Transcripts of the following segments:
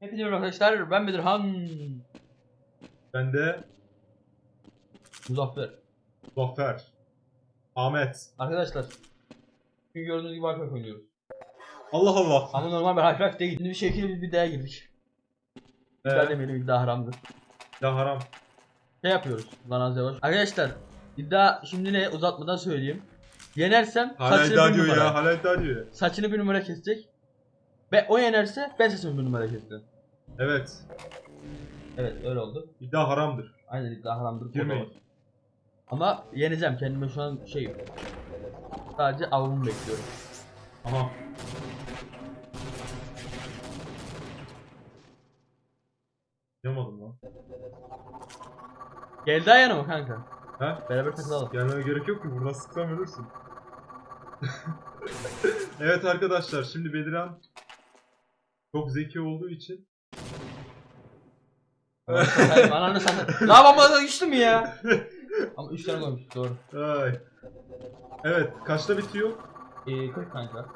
Hepinize merhaba arkadaşlar. Ben Bedirhan. Ben de Muzaffer. Zafer. Ahmet. Arkadaşlar. Bugün gördüğünüz gibi Half-Life oynuyoruz. Allah Allah. Ama normal bir Half-Life değil. Şimdi bir şekilde bir iddiaya girdik. İddia Ee, demeyelim iddia haramdır. ya haram. Şey yapıyoruz. Lan az yavaş. Arkadaşlar. iddia şimdi ne uzatmadan söyleyeyim. Yenersem Hala saçını iddia bir diyor numara. ya. Hala iddia diyor ya. Saçını bir numara kesecek. Ve o yenerse ben saçımı bir numara keseceğim. Evet. Evet öyle oldu. İddia haramdır. Aynen iddia haramdır. Girmeyin. Ama yeneceğim. Kendime şu an şey sadece avımı bekliyorum. Aha. Yamadım lan. Gel daha yanıma kanka. He? Beraber takılalım. Gelmene gerek yok ki. Buradan sıksam ölürsün. evet arkadaşlar. Şimdi Bediran çok zeki olduğu için Hayır, Ananı sana. Lan ama üçlü mü ya? Ama üç tane koymuş doğru. Ay. Evet, kaçta bitiyor? Ee, 40 kanka.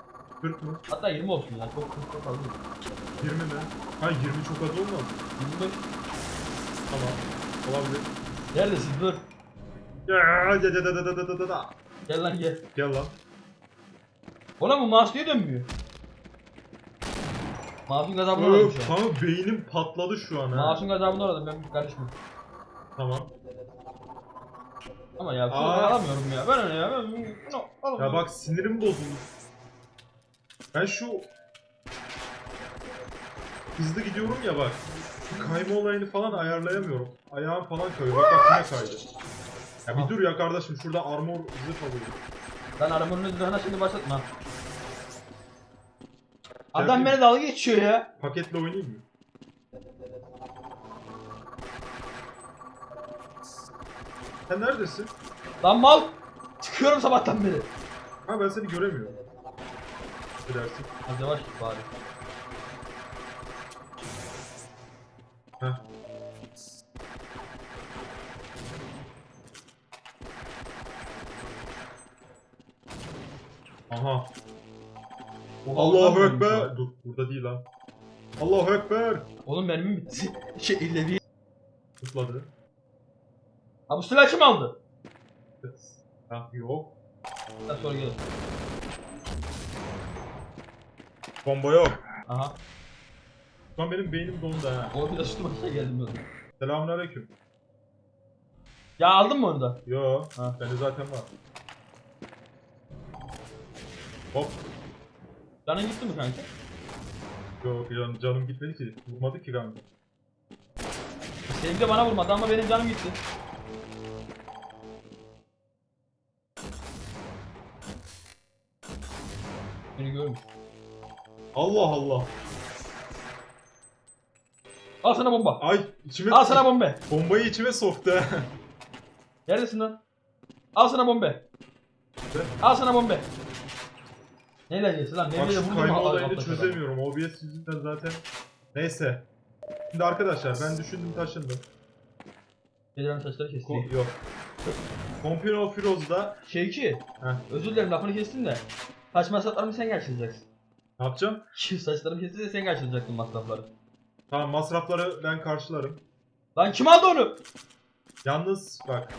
40 mı? Hatta 20 olsun ya. Çok çok çok fazla. değil. 20 mi? Ha 20 çok az olmadı. 25. Tamam. Olabilir. Neredesin dur. Ya, da da da da da da da. Gel lan gel. Gel lan. Ona mı mouse niye dönmüyor? Mouse'un gazabını aradım şu an. kanka beynim patladı şu an ha. Mouse'un gazabını aradım ben karışmam. Tamam. Ama ya Aa. alamıyorum ya. Ben öyle ya. Ben bunu alamıyorum. Ya bak sinirim bozuldu. Ben şu hızlı gidiyorum ya bak. Şu kayma olayını falan ayarlayamıyorum. Ayağım falan kayıyor. Bak bak yine kaydı. Ya bir dur ya kardeşim şurada armor zırh alıyorum. Ben arabanın üzerine şimdi başlatma. Adam beni dalga geçiyor ya. Paketle oynayayım mı? Sen neredesin? Lan mal. Çıkıyorum sabahtan beri. Ha ben seni göremiyorum. Ne dersin? Az yavaş git bari. Heh. Aha. Allahu Ekber. Dur burada değil lan. Allahu Ekber. Oğlum benim bitti. şey ileri. Tutladı. Ha bu silahı kim aldı? Ha yok. Ha sonra gelir. Bomba yok. Aha. Şu an benim beynim dondu ha. O bir de sütü başına geldim böyle. Selamünaleyküm. Ya aldın mı onu da? Yo. Ha. Bende zaten var. Hop. Canın gitti mi kanka? Yok canım, canım gitmedi ki. Vurmadı ki kanka. Senin de bana vurmadı ama benim canım gitti. Beni görmüş. Allah Allah. Al sana bomba. Ay içime Al sana bomba. bombayı içime soktu. Neredesin lan? Al sana bomba. Al sana bomba. Neyle geçti lan? Bak Neyle şu vurdum kayma olayını çözemiyorum. OBS yüzünden zaten. Neyse. Şimdi arkadaşlar ben düşündüm taşındım. Geliren saçları kesti. Ko- yok. Compino Firoz'da Şey ki. Heh. Özür dilerim lafını kestim de. Saç masraflarımı sen karşılayacaksın. ne yapacağım? Şu saçlarımı kesti de sen karşılayacaktın masrafları. Tamam masrafları ben karşılarım. Lan kim aldı onu? Yalnız bak.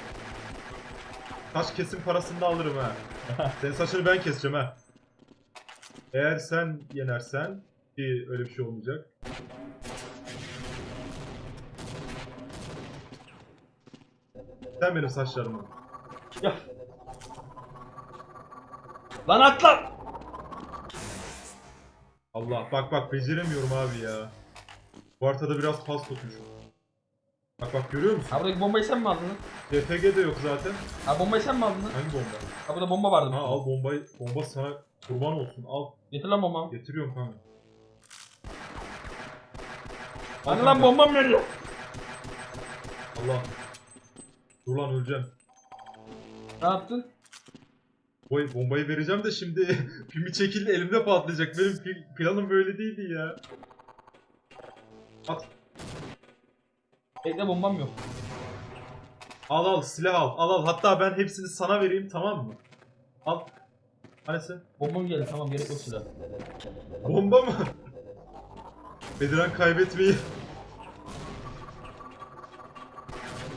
Saç kesim parasını da alırım ha. Senin saçını ben keseceğim ha. Eğer sen yenersen ki öyle bir şey olmayacak. Sen benim saçlarımı. al. Ya. Lan atla! Allah bak bak beceremiyorum abi ya. Bu haritada biraz pas tutmuşum. Bak bak görüyor musun? Ha buradaki bombayı sen mi aldın? DFG de yok zaten. Ha bombayı sen mi aldın? Hangi bomba? Ha burada bomba vardı. Ha al bombayı. Bomba sana kurban olsun. Al. Getir lan bombamı. Getiriyorum kanka. Al Hani lan kanka. bombam nerede? Allah. Dur lan öleceğim. Ne yaptın? Boy, bombayı vereceğim de şimdi filmi çekildi elimde patlayacak. Benim planım böyle değildi ya. At. Bekle bombam yok. Al al silah al. Al al. Hatta ben hepsini sana vereyim tamam mı? Al. Hani sen? Bombam geldi tamam gerek yok silah. Bomba mı? Bediren kaybetmeyi.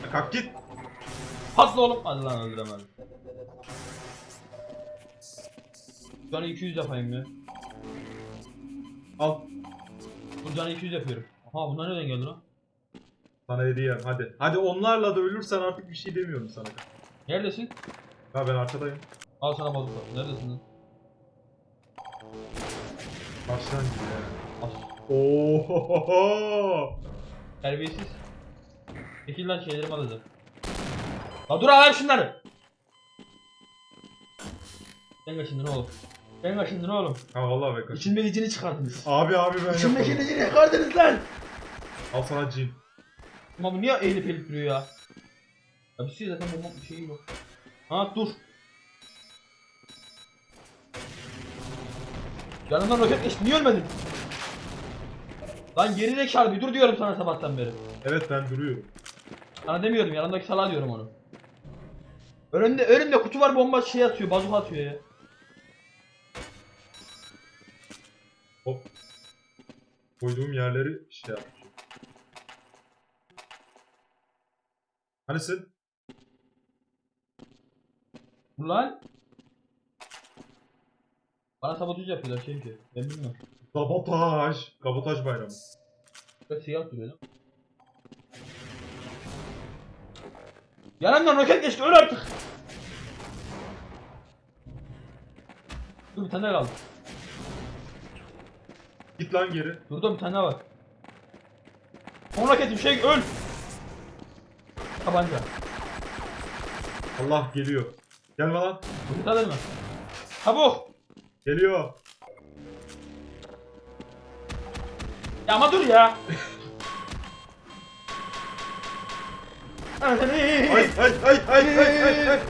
Ya Kalk git. Patla oğlum. Hadi lan öldüremedim. Canı 200 yapayım ya. Al. Bu canı 200 yapıyorum. Aha bunlar nereden geldi lan? Sana hediyem hadi. Hadi onlarla da ölürsen artık bir şey demiyorum sana. Neredesin? Ha ben arkadayım. Al sana bazuka. Neredesin lan? Baştan gibi ya. Al. Ohohoho. Terbiyesiz. Çekil lan şeylerimi alacağım. La dur alayım şunları. Sen kaçındın oğlum. Sen kaçındın oğlum. Ha vallahi be kaç. İçimdeki cini çıkardınız. Abi abi ben yaparım. cini çıkardınız lan. Al sana cin. Ama bu niye eğilip eğilip duruyor ya? Ya bir şey zaten bomba bir şeyim yok. Ha dur. Yanından roket geçti niye ölmedin? Lan geri zekalı bir dur diyorum sana sabahtan beri. Evet ben duruyorum. Sana demiyorum yanındaki salağa diyorum onu. Önümde önümde kutu var bomba şey atıyor bazuka atıyor ya. Hop. Koyduğum yerleri şey yapmış. Hanisin? Dur lan. Bana sabotaj yapıyorlar ki. Ben bilmiyorum. Sabotaj. Kabotaj bayramı. Biraz siyah duruyor lan. Yanımdan roket geçti öl artık. Dur bir tane daha kaldı. Git lan geri. Dur bir tane daha var. Son roketim şey öl. Tabanca. Allah geliyor. Gelme lan. Roket alır mı? Çabuk. Geliyor. Ya ama dur ya. Ay ay ay ay ay ay ay.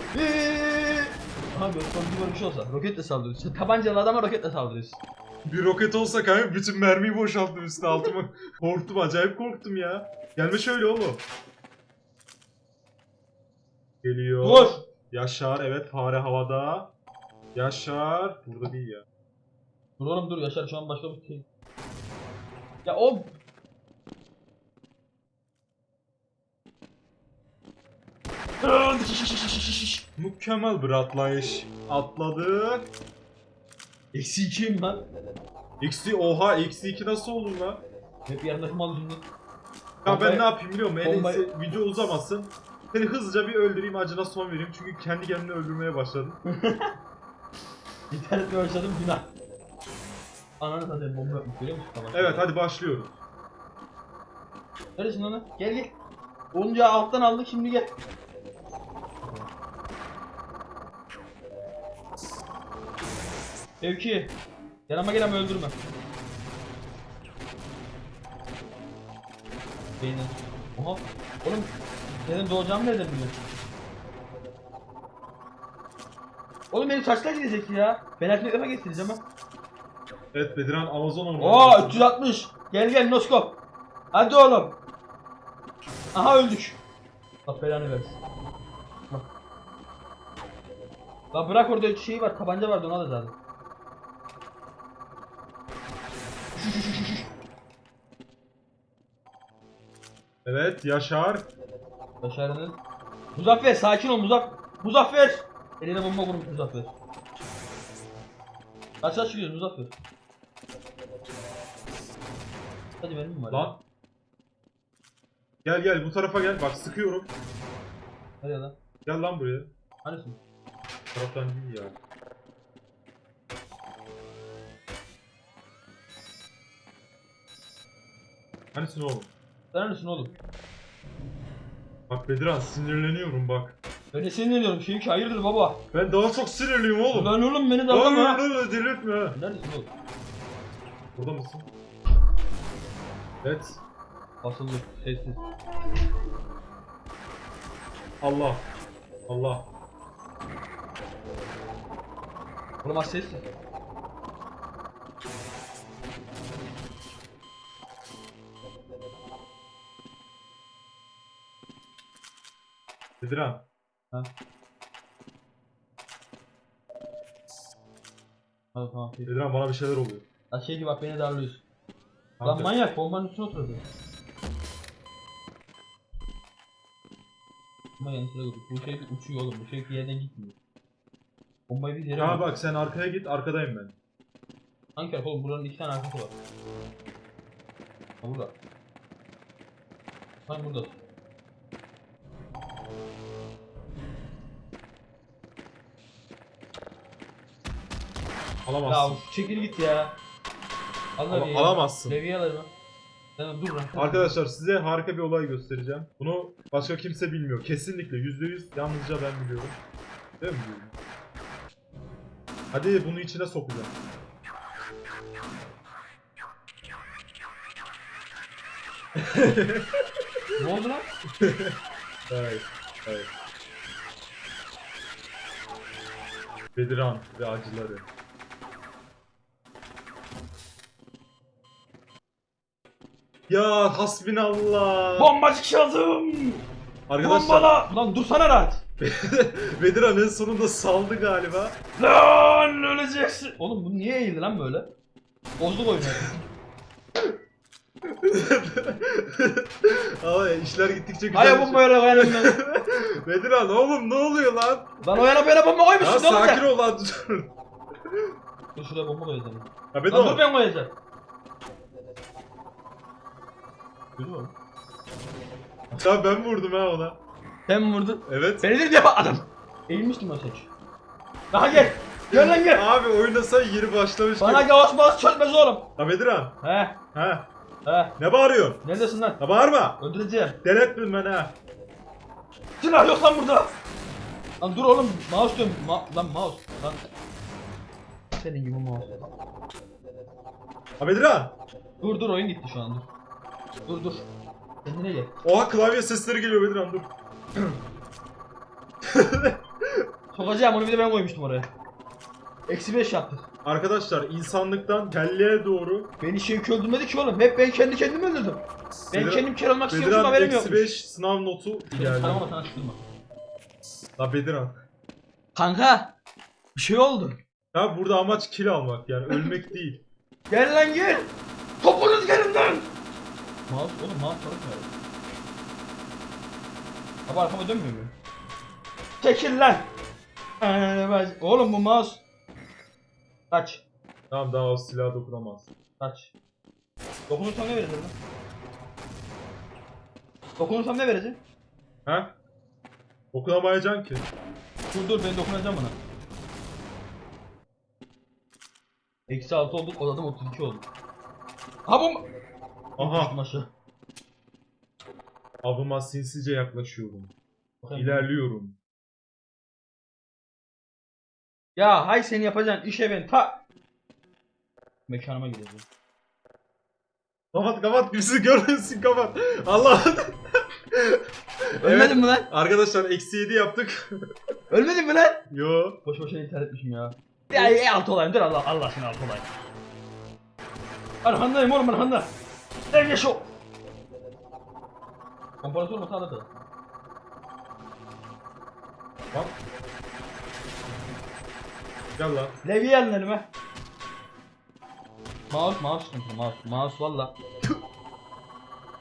Böyle son bir şey olsa roketle saldırıyorsun. Tabancalı adama roketle saldırıyorsun. Bir roket olsa kanka bütün mermiyi boşalttım üstüne altıma. korktum acayip korktum ya. Gelme şöyle oğlum. Geliyor. Dur. Yaşar evet fare havada. Yaşar. Burada değil ya. Dur oğlum dur Yaşar şu an başka bir şey. Ya o Mükemmel bir atlayış. Atladık. Eksi ikiyim lan. Eksi oha eksi 2 nasıl olur lan? Hep yanındaki mal yüzünden. Ya ben ne yapayım biliyor musun? İyisi video uzamasın. Seni hızlıca bir öldüreyim acına son vereyim. Çünkü kendi kendini öldürmeye başladın. İnternetle başladım günah. Ananı satayım bomba yapmış görüyor musun? Tamam. Evet hadi başlıyoruz. Neresin lan? Gel gel. Onca alttan aldık şimdi gel. Evki. Yanıma gel ama öldürme. Beyni. Oha. Oğlum. Senin doğacağımı nereden biliyorsun? Oğlum benim saçlar gidecek ya. Ben her defa getireceğim ha. Evet Bediran Amazon ormanı. Oo 360. Gel gel noskop. Hadi oğlum. Aha öldük. Bak belanı versin. Bak. La bırak orada şey var tabanca vardı ona da zaten. Evet Yaşar. Başarının. Muzaffer sakin ol Muzaff Muzaffer. Eline bomba vurmuş Muzaffer. Kaç kaç çıkıyoruz Muzaffer? Hadi benim mi var? ya? Lan. Gel gel bu tarafa gel. Bak sıkıyorum. Hadi lan. Gel lan buraya. Hanesin? Bu taraftan değil ya. Hanisin oğlum? Sen neresin oğlum? Bak Bediran sinirleniyorum bak. Ben de sinirleniyorum. Şey ki hayırdır baba? Ben daha çok sinirliyim oğlum. Lan oğlum beni dallama. ha. Oğlum delirtme. Neredesin oğlum? Burada mısın? Evet. Basıldı. Sessiz. Allah. Allah. Oğlum az sessiz. Bediran. Ha. Hadi tamam. peki. Bana bir şeyler oluyor. Lan şey gibi bak beni darlıyorsun. Lan Hunter. manyak bombanın üstüne oturdu. Ama yanlışlıkla gördük. Bu şey uçuyor oğlum. Bu şey bir yerden gitmiyor. Bombayı bir yere Ha bak. sen arkaya git arkadayım ben. Hangi taraf oğlum? Buranın iki tane arkası var. Ha burada. Lan burada. Ya Alamazsın. çekil git ya. Ala- bir alamazsın. Leviye alırım. Dur lan. Arkadaşlar size harika bir olay göstereceğim. Bunu başka kimse bilmiyor. Kesinlikle %100 yalnızca ben biliyorum. Değil mi? Hadi bunu içine sokacağım. Ne oldu lan? Evet. Evet. Bediran ve acıları. Ya hasbinallah. Bombacık yazım. Arkadaşlar Bombala. Lan dursana rahat. Bediran en sonunda saldı galiba. Lan öleceksin. Oğlum bu niye eğildi lan böyle? Bozduk oyunu. Ama işler gittikçe güzel. Hayır bomba öyle koyalım ben. Bediran oğlum ne oluyor lan? Lan o yana böyle bomba Ya koymuşsun ne sakin ol lan dur. Dur şuraya bomba koyacağım. Ya Lan dur ben koyacağım. Ya ben vurdum ha ona. Sen mi vurdun? Evet. Beni de diye patladım. Eğilmiştim o seç. Daha gel. Gel lan gel. Abi oynasan yeni başlamış Bana gibi. gavaş bağış çözmez oğlum. Ya Bediran. He. Ha. He. Ne bağırıyorsun? Neredesin lan? Ya bağırma. Öldüreceğim. Denetmem ben ha. Silah yok lan burada. Lan dur oğlum. Mouse diyorum. Ma lan mouse. Lan. Senin gibi mouse. Ya Bediran. Dur dur oyun gitti şu an dur. Dur dur. Kendine gel. Oha klavye sesleri geliyor Bediran dur. Sokacağım onu bir de ben koymuştum oraya. Eksi 5 yaptık. Arkadaşlar insanlıktan kelliğe doğru Beni şey öldürmedi ki oğlum. Hep ben kendi kendimi öldürdüm. Ben kendim kör olmak istiyormuşum Bediran haberim eksi yokmuş. 5 sınav notu ilerliyor. Tamam sana sıkılma. La Bediran. Kanka. Bir şey oldu. Ya burada amaç kill almak yani ölmek değil. Gel lan gel. Topunuz gelin lan. Mouse oğlum mouse çalışmıyor. Abi arkama dönmüyor mu? Çekil lan. Oğlum bu mouse. Kaç. Tamam daha o silaha dokunamaz. Kaç. Dokunursam ne vereceğim lan? Dokunursam ne vereceğim? Ha? Dokunamayacaksın ki. Dur dur ben dokunacağım buna. Eksi 6 olduk odadım 32 olduk. Ha bu Aha. Avıma sinsice yaklaşıyorum. İlerliyorum. Ya hay seni yapacağın işe ben ta mekanıma gideceğim. Kapat kapat bizi görmesin kapat. Allah. Ölmedin mi lan? Arkadaşlar eksi 7 yaptık. Ölmedin mi lan? Yo. Boş boşuna intihar etmişim ya. Ya ya alt olayım dur Allah Allah aşkına alt olayım. Arkandayım oğlum arkanda. Gel geç o. Komparatör mü sağladı? Bak. Gel lan. Levi alın elime. Mouse mouse sıkıntı mouse mouse valla.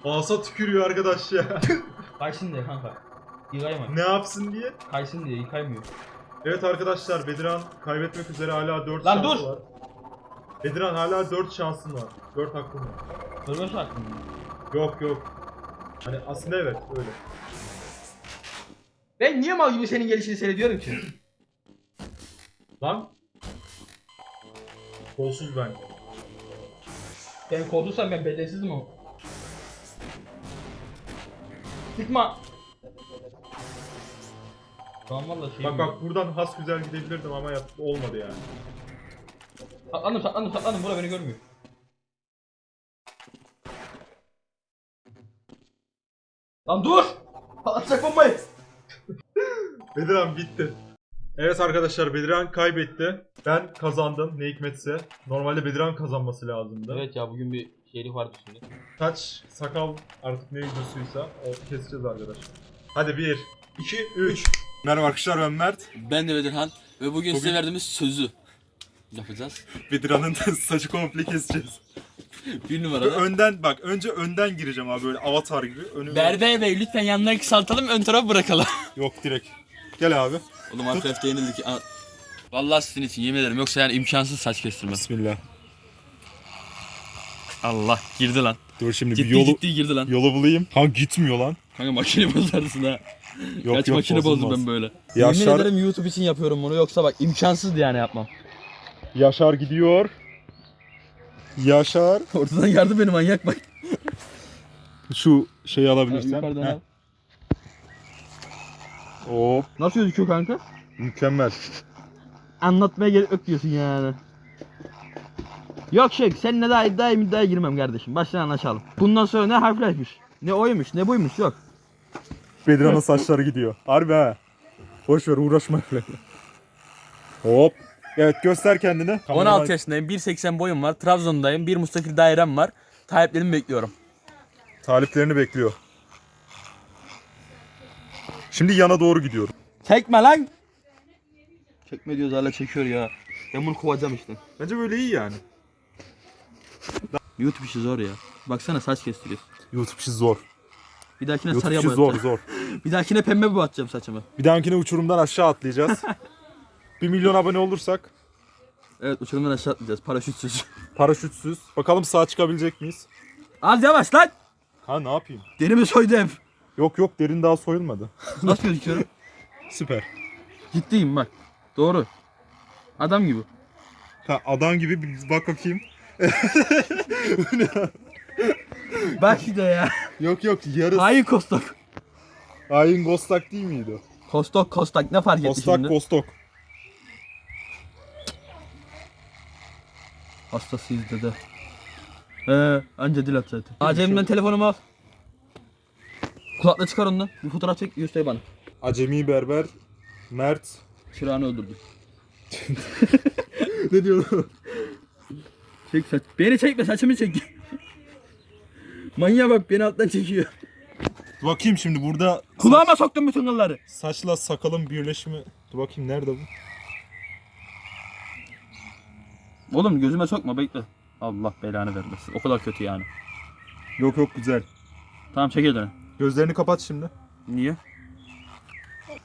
Asa tükürüyor arkadaş ya. Kaysın diye kanka. Yıkayma. ne yapsın diye. Kaysın diye yıkaymıyor. Evet arkadaşlar Bediran kaybetmek üzere hala 4 Lan şansı dur! var. Bediran hala 4 şansın var. 4 hakkın var. Ölmüş hakkım. Yok yok. Hani aslında evet öyle. Ben niye mal gibi senin gelişini seyrediyorum ki? Lan. Kolsuz ben. Ben koltuğursam ben bedelsizim o. Sıkma. An valla şey Bak bak buradan has güzel gidebilirdim ama yap olmadı yani. Saklandım saklandım saklandım bura beni görmüyor. Lan dur! Patlatacak bombayı! Bediran bitti. Evet arkadaşlar Bediran kaybetti. Ben kazandım ne hikmetse. Normalde Bediran kazanması lazımdı. Evet ya bugün bir şeylik vardı şimdi. Saç, sakal artık ne videosuysa o keseceğiz arkadaşlar. Hadi 1, 2, 3. Merhaba arkadaşlar ben Mert. Ben de Bedirhan ve bugün, size Bugün- verdiğimiz sözü yapacağız. Bediran'ın saçı komple keseceğiz. Bir numarada. Önden bak önce önden gireceğim abi böyle avatar gibi. Önüme... Berber Bey lütfen yanları kısaltalım ön tarafı bırakalım. Yok direkt. Gel abi. Oğlum Half-Life'de yenildik. Aa, Vallahi sizin için yemin ederim yoksa yani imkansız saç kestirmem. Bismillah. Allah girdi lan. Dur şimdi Ciddi bir yolu ciddi girdi lan. yolu bulayım. Ha gitmiyor lan. Kanka makine bozarsın ha. Yok Kaç yok makine bozdum bozulmaz. ben böyle. Yaşar- Yemin ederim YouTube için yapıyorum bunu yoksa bak imkansızdı yani yapmam. Yaşar gidiyor. Yaşar. Ortadan yardım beni manyak bak. Şu şeyi alabilirsen. Yukarıdan al. Hop. Nasıl gözüküyor kanka? Mükemmel. Anlatmaya gerek yok diyorsun yani. Yok şey seninle daha iddiaya iddiaya girmem kardeşim. Baştan anlaşalım. Bundan sonra ne Half-Life'miş, ne oymuş, ne buymuş yok. Bedirhan'ın saçları gidiyor. Harbi ha. Boş ver uğraşma öyle. Hop. Evet göster kendini. 16 yaşındayım, 1.80 boyum var, Trabzon'dayım, bir müstakil dairem var. Taliplerimi bekliyorum. Taliplerini bekliyor. Şimdi yana doğru gidiyorum. Çekme lan! Çekme diyoruz hala çekiyor ya. Ben bunu kovacağım işte. Bence böyle iyi yani. YouTube işi zor ya. Baksana saç kestiriyoruz. YouTube işi zor. Bir dahakine YouTube sarıya işi zor boyatacağım. zor. Bir dahakine pembe boyatacağım saçımı. Bir dahakine uçurumdan aşağı atlayacağız. 1 milyon abone olursak Evet uçurumdan aşağı atlayacağız paraşütsüz. paraşütsüz. Bakalım sağ çıkabilecek miyiz? Az yavaş lan! Ha ne yapayım? Derimi soydu hep. Yok yok derin daha soyulmadı. Nasıl gözüküyorum? Süper. Ciddiyim bak. Doğru. Adam gibi. Ha, adam gibi bir bak bakayım. Bak işte ya. Yok yok yarısı. Hain kostok. Hain Gostak değil miydi? Kostok kostak ne fark etti Gostak şimdi? Gostok. Hastasıyız dede. Ee, anca dil at zaten. Acemden telefonumu al. Kulakla çıkar ondan. Bir fotoğraf çek göster bana. Acemi berber Mert. Çırağını öldürdüm. ne diyorsun? Çek saç. Beni çekme saçımı çek. Manyağa bak beni alttan çekiyor. Bakayım şimdi burada Kulağıma soktum bütün kılları. saçla sakalın birleşimi. Dur bakayım nerede bu? Oğlum gözüme sokma bekle. Allah belanı vermesin. O kadar kötü yani. Yok yok güzel. Tamam çek elini. Gözlerini kapat şimdi. Niye?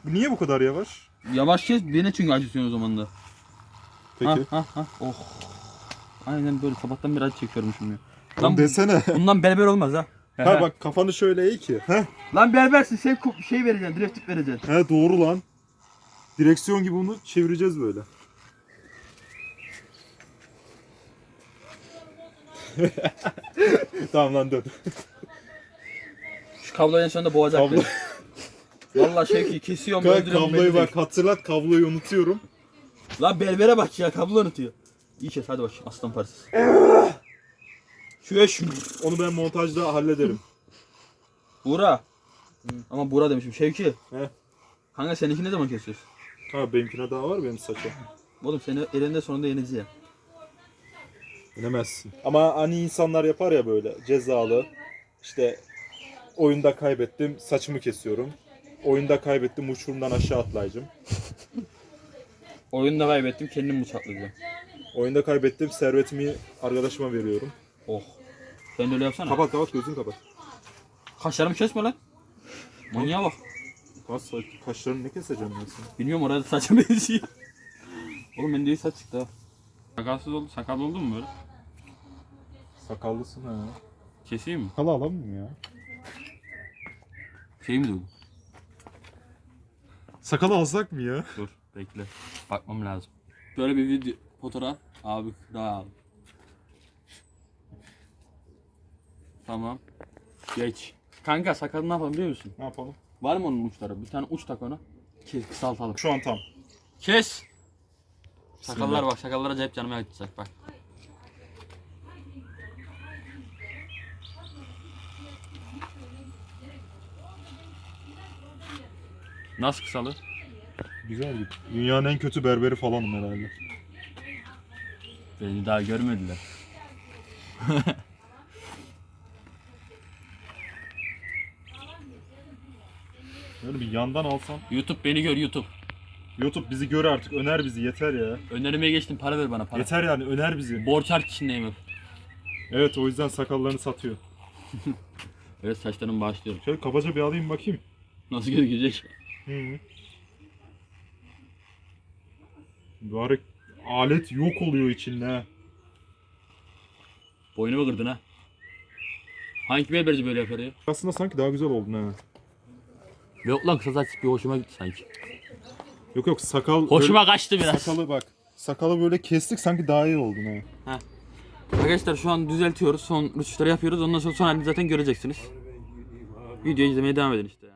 Bu Niye bu kadar yavaş? Yavaş kes beni çünkü acıtıyorsun o zaman da. Peki. Ha ha ha. Oh. Aynen böyle sabahtan beri acı çekiyorum şimdi. Lan Lan desene. bundan berber olmaz ha. ha bak kafanı şöyle eğ ki. Ha? Lan berbersin sen ku- şey vereceksin, direktif vereceksin. He doğru lan. Direksiyon gibi onu çevireceğiz böyle. tamam lan dön. Şu kabloyu en sonunda boğacak Kablo. beni. Vallahi Şevki kesiyorum Kanka, öldürüyorum kabloyu beni bak hatırlat kabloyu unutuyorum. Lan berbere bak ya kablo unutuyor. İyi kes hadi bak aslan parçası. Şu eş. Onu ben montajda hallederim. Buğra. Ama Buğra demişim. Şevki. He. Kanka seninki ne zaman kesiyorsun? Ha benimkine daha var benim saça. Oğlum seni elinde sonunda yeneceğiz ya. Bilemezsin. Ama hani insanlar yapar ya böyle cezalı. İşte oyunda kaybettim saçımı kesiyorum. Oyunda kaybettim uçurumdan aşağı atlayacağım. Oyunda kaybettim kendim bıçaklayacağım. Oyunda kaybettim servetimi arkadaşıma veriyorum. Oh. Sen de öyle yapsana. Kapat kapat gözünü kapat. Kaşlarımı kesme lan. Manyağa bak. Saç, kaşlarını ne keseceğim ben sana? Bilmiyorum orada saçım benziyor. Oğlum bende iyi saç çıktı ha. Sakalsız oldu, sakal oldu mu böyle? Sakallısın ha. Keseyim mi? Sakal alalım mı ya? Şey mi oldu? Sakal alsak mı ya? Dur bekle. Bakmam lazım. Böyle bir video fotoğraf abi daha al. Tamam. Geç. Kanka sakalı ne yapalım biliyor musun? Ne yapalım? Var mı onun uçları? Bir tane uç tak ona. Kes, kısaltalım. Şu an tam. Kes. Sakallar bak, sakallar acayip canıma yakacak bak. Nasıl kısalı? Güzel bir. Dünyanın en kötü berberi falanım herhalde. Beni daha görmediler. Böyle bir yandan alsam. YouTube beni gör YouTube. YouTube bizi gör artık. Öner bizi yeter ya. Önerime geçtim para ver bana para. Yeter yani öner bizi. Borç harç içindeyim hep. Evet o yüzden sakallarını satıyor. Evet saçlarımı bağışlıyorum. Şöyle kabaca bir alayım bakayım. Nasıl gözükecek? Hı. Mübarek alet yok oluyor içinde ha. Boynumu kırdın ha. Hangi berberci böyle yapar ya? Aslında sanki daha güzel oldun ha. Yok lan kısa saç bir hoşuma gitti sanki. Yok yok sakal Hoşuma kaçtı böyle, biraz. sakalı bak. Sakalı böyle kestik sanki daha iyi oldun ha. Arkadaşlar şu an düzeltiyoruz. Son rütuşları yapıyoruz. Ondan sonra son halini zaten göreceksiniz. Videoyu izlemeye devam edin işte.